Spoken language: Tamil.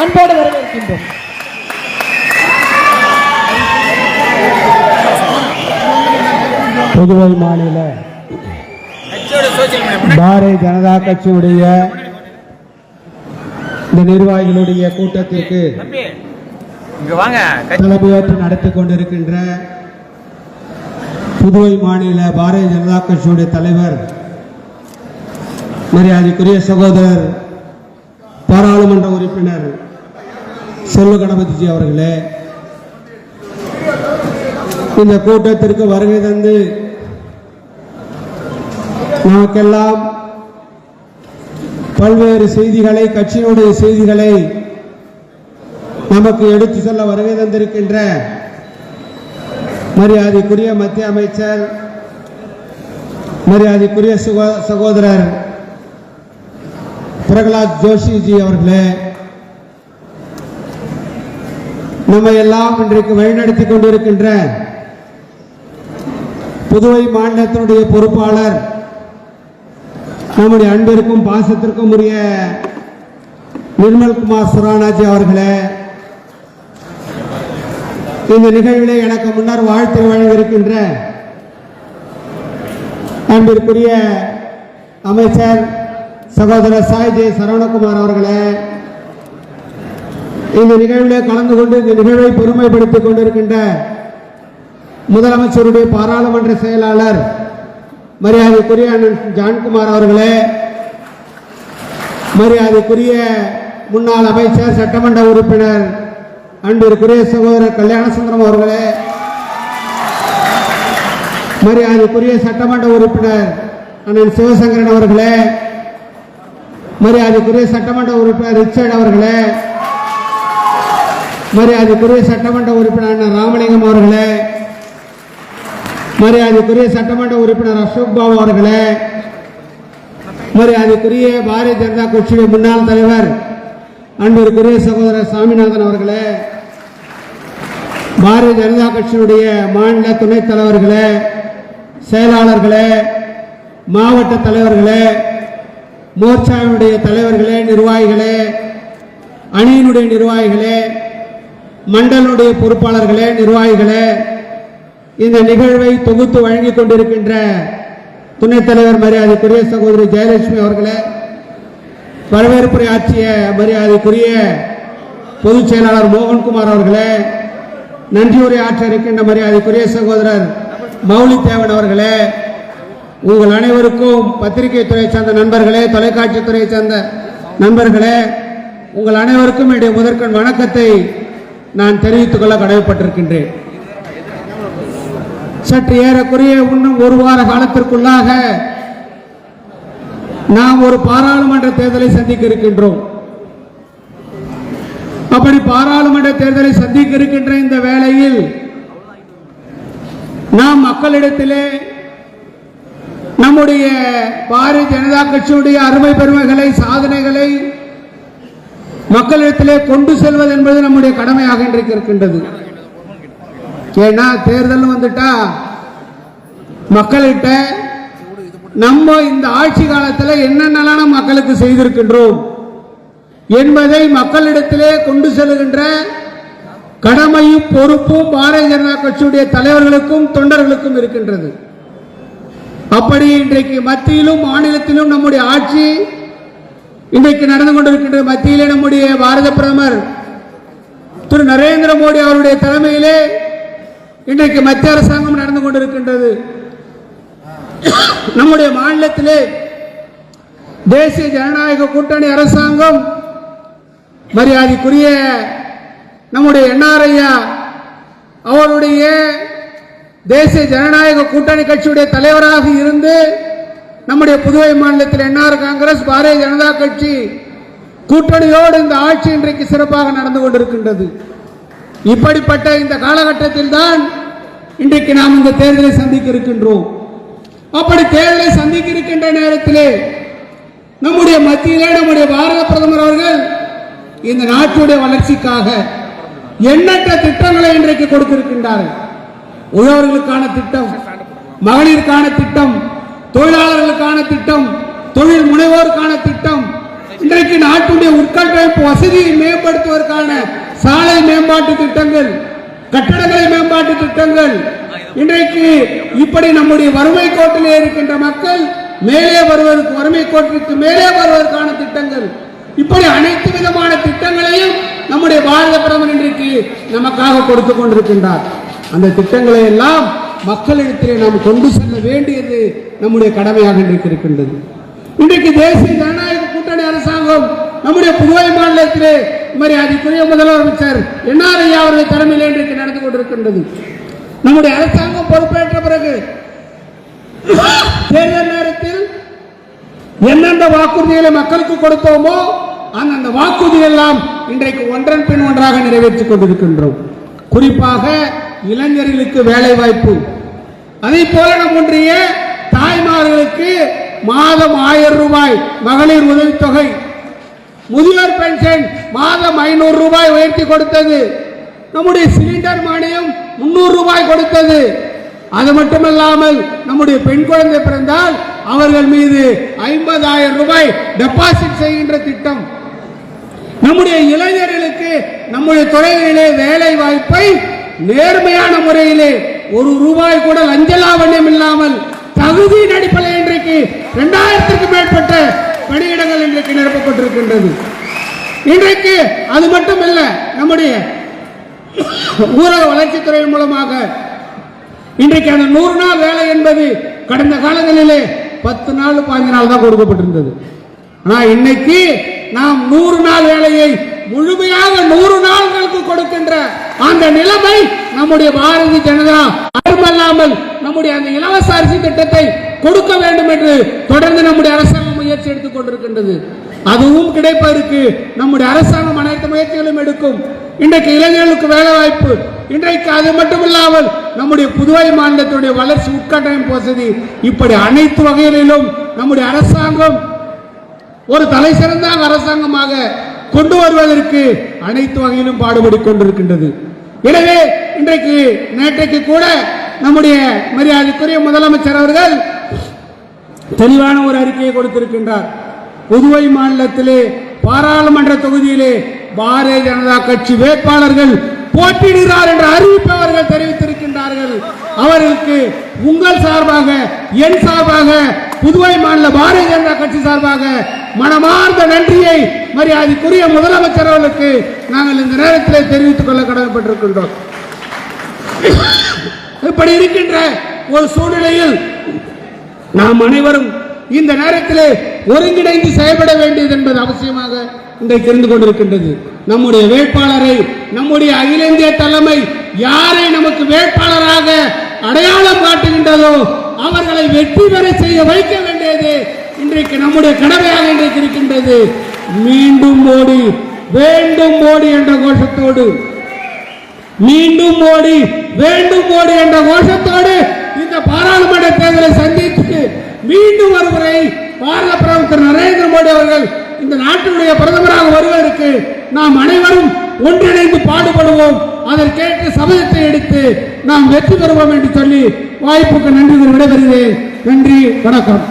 அன்போடு வரவேற்கின்றோம். புதுவை மாநில பாரதிய ஜனதா கட்சியுடைய இந்த நிர்வாகிகளுடைய கூட்டத்திற்கு தம்பி தலைமையேற்று நடத்தி கொண்டிருக்கின்ற புதுவை மாநில பாரதிய ஜனதா கட்சியுடைய தலைவர் மரியாதைக்குரிய சகோதரர் பாராளுமன்ற உறுப்பினர் செல்வ கணபதிஜி அவர்களே. இந்த கூட்டத்திற்கு வருகை தந்து நமக்கெல்லாம் பல்வேறு செய்திகளை கட்சியினுடைய செய்திகளை நமக்கு எடுத்து சொல்ல வருகை தந்திருக்கின்ற மரியாதைக்குரிய மத்திய அமைச்சர் மரியாதைக்குரிய சுகோ- சகோதரர் பிரகலாத் ஜோஷிஜி அவர்களே. நம்ம எல்லாம் இன்றைக்கு வழிநடத்தி கொண்டிருக்கின்ற புதுவை மாநிலத்தினுடைய பொறுப்பாளர் நம்முடைய அன்பிற்கும் பாசத்திற்கும் உரிய நிர்மல்குமார் சுரானாஜி அவர்களே இந்த நிகழ்விலே எனக்கு முன்னர் வாழ்த்து வழங்கியிருக்கின்ற அன்பிற்குரிய அமைச்சர் சகோதரர் சாய் சரவணகுமார் அவர்களே இந்த நிகழ்விலே கலந்து கொண்டு இந்த நிகழ்வை பெருமைப்படுத்திக் கொண்டிருக்கின்ற முதலமைச்சருடைய பாராளுமன்ற செயலாளர் மரியாதைக்குரிய அண்ணன் ஜான்குமார் அவர்களே மரியாதைக்குரிய முன்னாள் அமைச்சர் சட்டமன்ற உறுப்பினர் அன்பிற்குரிய சகோதரர் கல்யாணசுந்தரம் அவர்களே மரியாதைக்குரிய சட்டமன்ற உறுப்பினர் அண்ணன் சிவசங்கரன் அவர்களே மரியாதைக்குரிய சட்டமன்ற உறுப்பினர் ரிச்சர்ட் அவர்களே மரியாதைக்குரிய சட்டமன்ற உறுப்பினர் ராமலிங்கம் அவர்களே மரியாதைக்குரிய சட்டமன்ற உறுப்பினர் அசோக் பாபு அவர்களே மரியாதைக்குரிய பாரதிய ஜனதா கட்சியுடைய முன்னாள் தலைவர் அன்பிற்குரிய சகோதரர் சாமிநாதன் அவர்களே பாரதிய ஜனதா கட்சியினுடைய மாநில துணைத் தலைவர்களே செயலாளர்களே மாவட்ட தலைவர்களே மோர்ச்சாவினுடைய தலைவர்களே நிர்வாகிகளே அணியினுடைய நிர்வாகிகளே மண்டலுடைய பொறுப்பாளர்களே நிர்வாகிகளே இந்த நிகழ்வை தொகுத்து வழங்கிக் கொண்டிருக்கின்ற துணைத் தலைவர் மரியாதைக்குரிய சகோதரி ஜெயலட்சுமி அவர்களே வரவேற்புரை ஆற்றிய மரியாதைக்குரிய பொதுச் செயலாளர் மோகன்குமார் அவர்களே நன்றியுரை ஆற்ற இருக்கின்ற மரியாதைக்குரிய சகோதரர் மௌலி தேவன் அவர்களே உங்கள் அனைவருக்கும் பத்திரிகை துறை சார்ந்த நண்பர்களே தொலைக்காட்சி துறையை சார்ந்த நண்பர்களே உங்கள் அனைவருக்கும் என்னுடைய முதற்கண் வணக்கத்தை நான் தெரிவித்துக் கொள்ள கடமைப்பட்டிருக்கின்றேன். சற்று ஏறக்குறைய இன்னும் ஒரு வார காலத்திற்குள்ளாக நாம் ஒரு பாராளுமன்ற தேர்தலை சந்திக்க இருக்கின்றோம். அப்படி பாராளுமன்ற தேர்தலை சந்திக்க இருக்கின்ற இந்த வேளையில் நாம் மக்களிடத்திலே நம்முடைய பாரதிய ஜனதா கட்சியுடைய அருமை பெருமைகளை சாதனைகளை மக்களிடத்திலே கொண்டு செல்வது என்பது நம்முடைய கடமையாக இன்றைக்கு இருக்கின்றது. ஏன்னா தேர்தல் வந்துட்டா மக்கள்கிட்ட நம்ம இந்த ஆட்சி காலத்தில் என்னென்னலாம் மக்களுக்கு செய்திருக்கின்றோம் என்பதை மக்களிடத்திலே கொண்டு செல்கின்ற கடமையும் பொறுப்பும் பாரதிய ஜனதா கட்சியுடைய தலைவர்களுக்கும் தொண்டர்களுக்கும் இருக்கின்றது. அப்படி இன்றைக்கு மத்தியிலும் மாநிலத்திலும் நம்முடைய ஆட்சி இன்றைக்கு நடந்து கொண்டிருக்கின்ற மத்தியிலே நம்முடைய பாரத பிரதமர் திரு நரேந்திர மோடி அவருடைய தலைமையிலே இன்றைக்கு மத்திய அரசாங்கம் நடந்து கொண்டிருக்கின்றது. நம்முடைய மாநிலத்திலே தேசிய ஜனநாயக கூட்டணி அரசாங்கம் மரியாதைக்குரிய நம்முடைய என்ஆர்ஐயா அவருடைய தேசிய ஜனநாயக கூட்டணி கட்சியுடைய தலைவராக இருந்து நம்முடைய புதுவை மாநிலத்தில் என்ஆர் காங்கிரஸ் பாரதிய ஜனதா கட்சி கூட்டணியோடு இந்த ஆட்சி இன்றைக்கு சிறப்பாக நடந்து கொண்டிருக்கின்றது. இப்படிப்பட்ட இந்த காலகட்டத்தில் தான் இன்றைக்கு நாம் இந்த தேர்தலை சந்திக்க இருக்கின்றோம். அப்படி தேர்தலை சந்திக்க இருக்கின்ற நேரத்திலே நம்முடைய மத்தியிலே நம்முடைய பாரத பிரதமர் அவர்கள் இந்த நாட்டுடைய வளர்ச்சிக்காக எண்ணற்ற திட்டங்களை இன்றைக்கு கொடுத்திருக்கின்றார்கள். உழவர்களுக்கான திட்டம் மகளிருக்கான திட்டம் தொழிலாளர்களுக்கான திட்டம் தொழில் முனைவோருக்கான திட்டம் இன்றைக்கு நாட்டுடைய உட்கட்டமைப்பு வசதியை மேம்படுத்துவதற்கான சாலை மேம்பாட்டு திட்டங்கள் கட்டடங்களை மேம்பாட்டு திட்டங்கள் இன்றைக்கு இப்படி நம்முடைய வறுமை கோட்டிலே இருக்கின்ற மக்கள் மேலே வருவதற்கு வறுமை கோட்டிற்கு மேலே வருவதற்கான திட்டங்கள். இப்படி அனைத்து விதமான திட்டங்களையும் நம்முடைய பாரத பிரதமர் இன்றைக்கு நமக்காக கொடுத்து கொண்டிருக்கின்றார். அந்த திட்டங்களை எல்லாம் மக்களிடத்திலே நாம் கொண்டு செல்ல வேண்டியது நம்முடைய கடமையாக இன்றைக்கு இருக்கின்றது இன்றைக்கு தேசிய ஜனநாயக கூட்டணி அரசாங்கம் நம்முடைய புதுவை மாநிலத்திலே மரியாதைக்குரிய முதலமைச்சர் என்ஆர் ஐயா அவர்கள் தலைமையில் இன்றைக்கு நடந்து கொண்டிருக்கின்றது. நம்முடைய அரசாங்கம் பொறுப்பேற்ற பிறகு தேர்தல் நேரத்தில் எந்தெந்த வாக்குறுதிகளை மக்களுக்கு கொடுத்தோமோ அந்தந்த வாக்குறுதிகள் எல்லாம் இன்றைக்கு ஒன்றன் பின் ஒன்றாக நிறைவேற்றிக் கொண்டிருக்கின்றோம். குறிப்பாக இளைஞர்களுக்கு வேலை வாய்ப்பு அதே போல நம்முடைய தாய்மார்களுக்கு மாதம் ஆயிரம் ரூபாய் மகளிர் உதவித்தொகை. முதியோர் பென்ஷன் மாதம் ஐநூறு ரூபாய் உயர்த்தி கொடுத்தது. நம்முடைய சிலிண்டர் மானியம் முன்னூறு ரூபாய் கொடுத்தது. அது மட்டுமல்லாமல் நம்முடைய பெண் குழந்தை பிறந்தால் அவர்கள் மீது ஐம்பதாயிரம் ரூபாய் டெபாசிட் செய்கின்ற திட்டம். நம்முடைய இளைஞர்களுக்கு நம்முடைய துறைகளிலே வேலை வாய்ப்பை நேர்மையான முறையிலே ஒரு ரூபாய் கூட லஞ்ச லாவண்யம் இல்லாமல் தகுதியின் அடிப்படையில் இன்றைக்கு இரண்டாயிரத்திற்கு மேற்பட்ட பணியிடங்கள் இன்றைக்கு நிரப்பப்பட்டிருக்கின்றது. இன்றைக்கு அது மட்டும் இல்லை நம்முடைய ஊரக வளர்ச்சித்துறை மூலமாக இன்றைக்கு அந்த நூறு நாள் வேலை என்பது கடந்த காலங்களிலே பத்து நாள் பாஞ்சு நாள் தான் கொடுக்கப்பட்டிருந்தது. ஆனா இன்னைக்கு நாம் நூறு நாள் வேலையை முழுமையாக நூறு நாள்களுக்கு கொடுக்கின்ற அந்த நிலைமை நம்முடைய பாரதிய ஜனதா அதுமல்லாமல் நம்முடைய அந்த இலவச அரிசி திட்டத்தை கொடுக்க வேண்டும் என்று தொடர்ந்து நம்முடைய அரசாங்கம் முயற்சி எடுத்துக் கொண்டிருக்கின்றது. அதுவும் கிடைப்பதற்கு நம்முடைய அரசாங்கம் அனைத்து முயற்சிகளும் எடுக்கும். இன்றைக்கு இளைஞர்களுக்கு வேலை வாய்ப்பு இன்றைக்கு அது மட்டுமில்லாமல் நம்முடைய புதுவை மாநிலத்தினுடைய வளர்ச்சி உட்கட்டமைப்பு வசதி இப்படி அனைத்து வகைகளிலும் நம்முடைய அரசாங்கம் ஒரு தலை சிறந்த அரசாங்கமாக கொண்டு வருவதற்கு அனைத்து வகையிலும் பாடுபடி கொண்டிருக்கின்றது. எனவே இன்றைக்கு நேற்றைக்கு கூட நம்முடைய மரியாதைக்குரிய முதலமைச்சர் அவர்கள் தெளிவான ஒரு அறிக்கையை கொடுத்திருக்கின்றார். புதுவை மாநிலத்திலே பாராளுமன்ற தொகுதியிலே பாரதிய ஜனதா கட்சி வேட்பாளர்கள் போட்டியிடுகிறார் என்ற அறிவிப்பை அவர்கள் தெரிவித்திருக்கின்றார்கள். அவர்களுக்கு உங்கள் சார்பாக என் சார்பாக புதுவை மாநில பாரதிய ஜனதா கட்சி சார்பாக மனமார்ந்த நன்றியை மரியாதைக்குரிய முதலமைச்சர் அவர்களுக்கு நாங்கள் இந்த நேரத்தில் தெரிவித்துக் கொள்ள கடமைப்பட்டிருக்கின்றோம். இப்படி இருக்கின்ற ஒரு சூழ்நிலையில் நாம் அனைவரும் இந்த நேரத்திலே ஒருங்கிணைந்து செயல்பட வேண்டியது என்பது அவசியமாக இன்றைக்கு தெரிந்து கொண்டிருக்கின்றது. நம்முடைய வேட்பாளரை நம்முடைய அகில இந்திய தலைமை யாரை நமக்கு வேட்பாளராக அடையாளம் காட்டுகின்றதோ அவர்களை வெற்றி பெற செய்ய வைக்க வேண்டியது இன்றைக்கு நம்முடைய கடமையாக இன்றைக்கு இருக்கின்றது. மீண்டும் மோடி வேண்டும் மோடி என்ற கோஷத்தோடு மீண்டும் மோடி வேண்டும் மோடி என்ற கோஷத்தோடு இந்த பாராளுமன்ற தேர்தலை சந்தித்து மீண்டும் ஒருமுறை பாரத பிரதமர் திரு நரேந்திர மோடி அவர்கள் இந்த நாட்டினுடைய பிரதமராக வருவதற்கு நாம் அனைவரும் ஒன்றிணைந்து பாடுபடுவோம். அதற்கேற்ற சபதத்தை எடுத்து நாம் வெற்றி பெறுவோம் என்று சொல்லி வாய்ப்புக்கு நன்றி விடைபெறுகிறேன். நன்றி வணக்கம்.